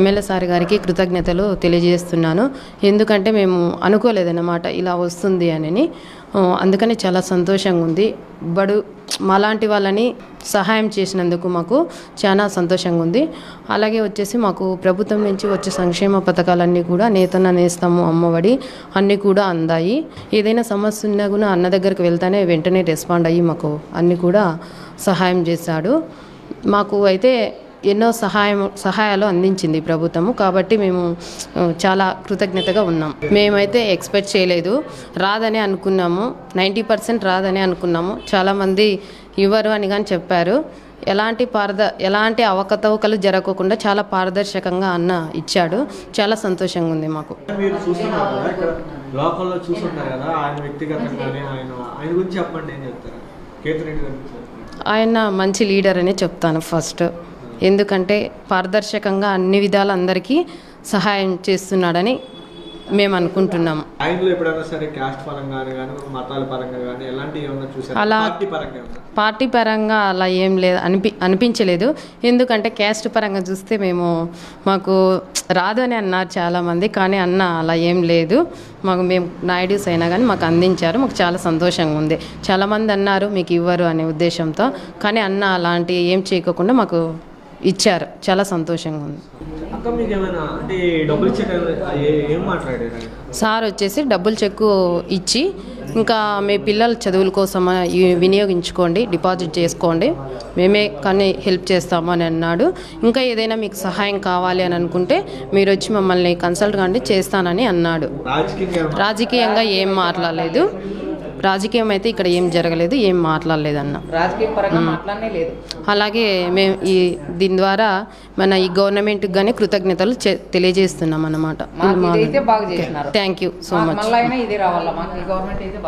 MLA sir గారికి కృతజ్ఞతలు తెలియజేస్తున్నాను. ఎందుకంటే మేము అనుకోలేదన్నమాట ఇలా వస్తుంది అని అందుకని చాలా సంతోషంగా ఉంది. బడు మాలాంటి వాళ్ళని సహాయం చేసినందుకు మాకు చాలా సంతోషంగా ఉంది. అలాగే వచ్చేసి మాకు ప్రభుత్వం నుంచి వచ్చే సంక్షేమ పథకాలన్నీ కూడా నేతన్న నేస్తాము అమ్మఒడి అన్నీ కూడా అందాయి. ఏదైనా సమస్య ఉన్నా కూడా అన్న దగ్గరికి వెళ్తానే వెంటనే రెస్పాండ్ అయ్యి మాకు అన్నీ కూడా సహాయం చేశాడు. మాకు అయితే ఎన్నో సహాయం సహాయాలు అందించింది ప్రభుత్వము. కాబట్టి మేము చాలా కృతజ్ఞతగా ఉన్నాం. మేమైతే ఎక్స్పెక్ట్ చేయలేదు. రాదని అనుకున్నాము. నైంటీ పర్సెంట్ రాదని అనుకున్నాము. చాలామంది ఇవ్వరు అని కానీ చెప్పారు. ఎలాంటి పారద ఎలాంటి అవకతవకలు జరగకుండా చాలా పారదర్శకంగా అన్న ఇచ్చాడు. చాలా సంతోషంగా ఉంది మాకు. మీరు చూస్తున్నారు కదా ఇక్కడ లోకల్లో చూస్తుంటారు కదా ఆయన వ్యక్తిగతంగానే ఆయన ఆయన గురించి చెప్పండి ఏం చెప్తారు? కేతిరెడ్డి గారి గురించి చెప్పండి. ఆయన మంచి లీడర్ అని చెప్తాను ఫస్ట్. ఎందుకంటే పారదర్శకంగా అన్ని విధాలు అందరికీ సహాయం చేస్తున్నాడని మేము అనుకుంటున్నాము. అలా- పార్టీ పరంగా ఏమన్నా? పార్టీ పరంగా అలా ఏం లేదు అనిపి అనిపించలేదు. ఎందుకంటే క్యాస్ట్ పరంగా చూస్తే మేము మాకు రాదు అని అన్నారు చాలామంది కానీ అన్న అలా ఏం లేదు. మాకు మేము నాయుడుస్ అయినా కానీ మాకు అందించారు మాకు చాలా సంతోషంగా ఉంది. చాలామంది అన్నారు మీకు ఇవ్వరు అనే ఉద్దేశంతో. కానీ అన్న అలాంటి ఏం చేయకోకుండా మాకు ఇచ్చారు. చాలా సంతోషంగా ఉంది. సార్ వచ్చేసి డబ్బులు చెక్కు ఇచ్చి ఇంకా మీ పిల్లల చదువుల కోసం వినియోగించుకోండి డిపాజిట్ చేసుకోండి. మేమే కానీ హెల్ప్ చేస్తాము అని అన్నాడు. ఇంకా ఏదైనా మీకు సహాయం కావాలి అని అనుకుంటే మీరు వచ్చి మమ్మల్ని కన్సల్ట్ కండి చేస్తానని అన్నాడు. రాజకీయంగా ఏం మాట్లాడలేదు. రాజకీయం అయితే ఇక్కడ ఏం జరగలేదు ఏం మాట్లాడలేదు అన్న రాజకీయ పరంగా మాట్లాడనే లేదు. అలాగే మేము ఈ దీని ద్వారా మన ఈ గవర్నమెంట్కి కానీ కృతజ్ఞతలు తెలియజేస్తున్నాం అన్నమాట. థ్యాంక్ యూ సో మచ్ ఇది రావాలా? గవర్నమెంట్ అయితే